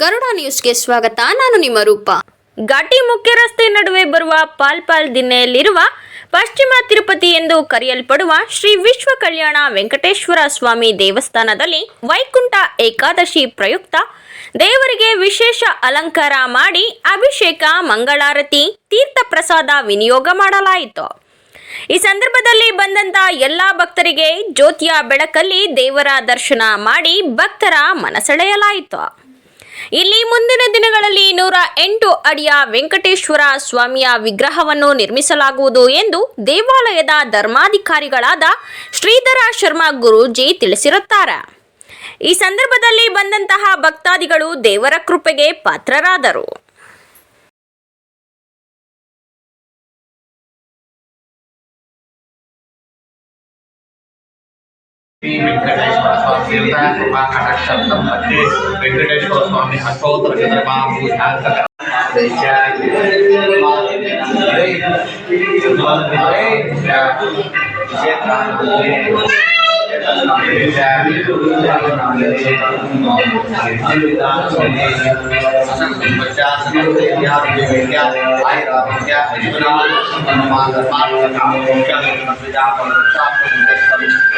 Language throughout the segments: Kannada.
ಗರುಡ ನ್ಯೂಸ್ಗೆ ಸ್ವಾಗತ. ನಾನು ನಿಮ್ಮ ರೂಪ. ಘಾಟಿ ಮುಖ್ಯ ರಸ್ತೆ ನಡುವೆ ಬರುವ ಪಾಲ್ಪಾಲ್ ದಿನ್ನೆಯಲ್ಲಿರುವ ಪಶ್ಚಿಮ ತಿರುಪತಿ ಎಂದು ಕರೆಯಲ್ಪಡುವ ಶ್ರೀ ವಿಶ್ವ ಕಲ್ಯಾಣ ವೆಂಕಟೇಶ್ವರ ಸ್ವಾಮಿ ದೇವಸ್ಥಾನದಲ್ಲಿ ವೈಕುಂಠ ಏಕಾದಶಿ ಪ್ರಯುಕ್ತ ದೇವರಿಗೆ ವಿಶೇಷ ಅಲಂಕಾರ ಮಾಡಿ ಅಭಿಷೇಕ, ಮಂಗಳಾರತಿ, ತೀರ್ಥ ಪ್ರಸಾದ ವಿನಿಯೋಗ ಮಾಡಲಾಯಿತು. ಈ ಸಂದರ್ಭದಲ್ಲಿ ಬಂದಂತ ಎಲ್ಲ ಭಕ್ತರಿಗೆ ಜ್ಯೋತಿಯ ಬೆಳಕಲ್ಲಿ ದೇವರ ದರ್ಶನ ಮಾಡಿ ಭಕ್ತರ ಮನಸೆಳೆಯಲಾಯಿತು. ಇಲ್ಲಿ ಮುಂದಿನ ದಿನಗಳಲ್ಲಿ ನೂರ ಎಂಟು ಅಡಿಯ ವೆಂಕಟೇಶ್ವರ ಸ್ವಾಮಿಯ ವಿಗ್ರಹವನ್ನು ನಿರ್ಮಿಸಲಾಗುವುದು ಎಂದು ದೇವಾಲಯದ ಧರ್ಮಾಧಿಕಾರಿಗಳಾದ ಶ್ರೀಧರ ಶರ್ಮಾ ಗುರೂಜಿ ತಿಳಿಸಿರುತ್ತಾರೆ. ಈ ಸಂದರ್ಭದಲ್ಲಿ ಬಂದಂತಹ ಭಕ್ತಾದಿಗಳು ದೇವರ ಕೃಪೆಗೆ ಪಾತ್ರರಾದರು. ಶ್ರೀ ವೆಂಕಟೇಶ್ವರ ಸ್ವಾಮಿ ದೇವತಾ ಕೃಪಾ ಕಟಾಕ್ಷ ಮತ್ತೆ ವೆಂಕಟೇಶ್ವರ ಸ್ವಾಮಿ ಹತ್ತೋತ್ತರ ಚಂದ್ರಮಾ ಭೂಷಾಂತಕ ಆಯುರ್ವೇದ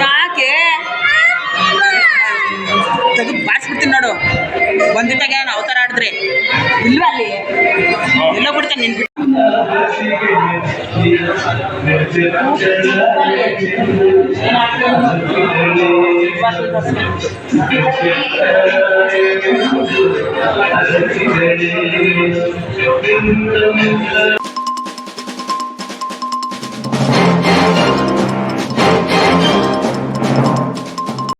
ಯಾಕೆ? ತೆಗೆದು ಬಾರಿಸ್ಬಿಡ್ತೀನಿ ನೋಡು. ಬಂದಿದ್ದಾಗ ನಾನು ಅವತಾರ ಆಡಿದ್ರೆ ಇಲ್ವಾ ಅಲ್ಲಿ ಎಲ್ಲ ಬಿಡ್ತೇನೆ ನಿನ್ ಬಿಟ್ಟು Thank.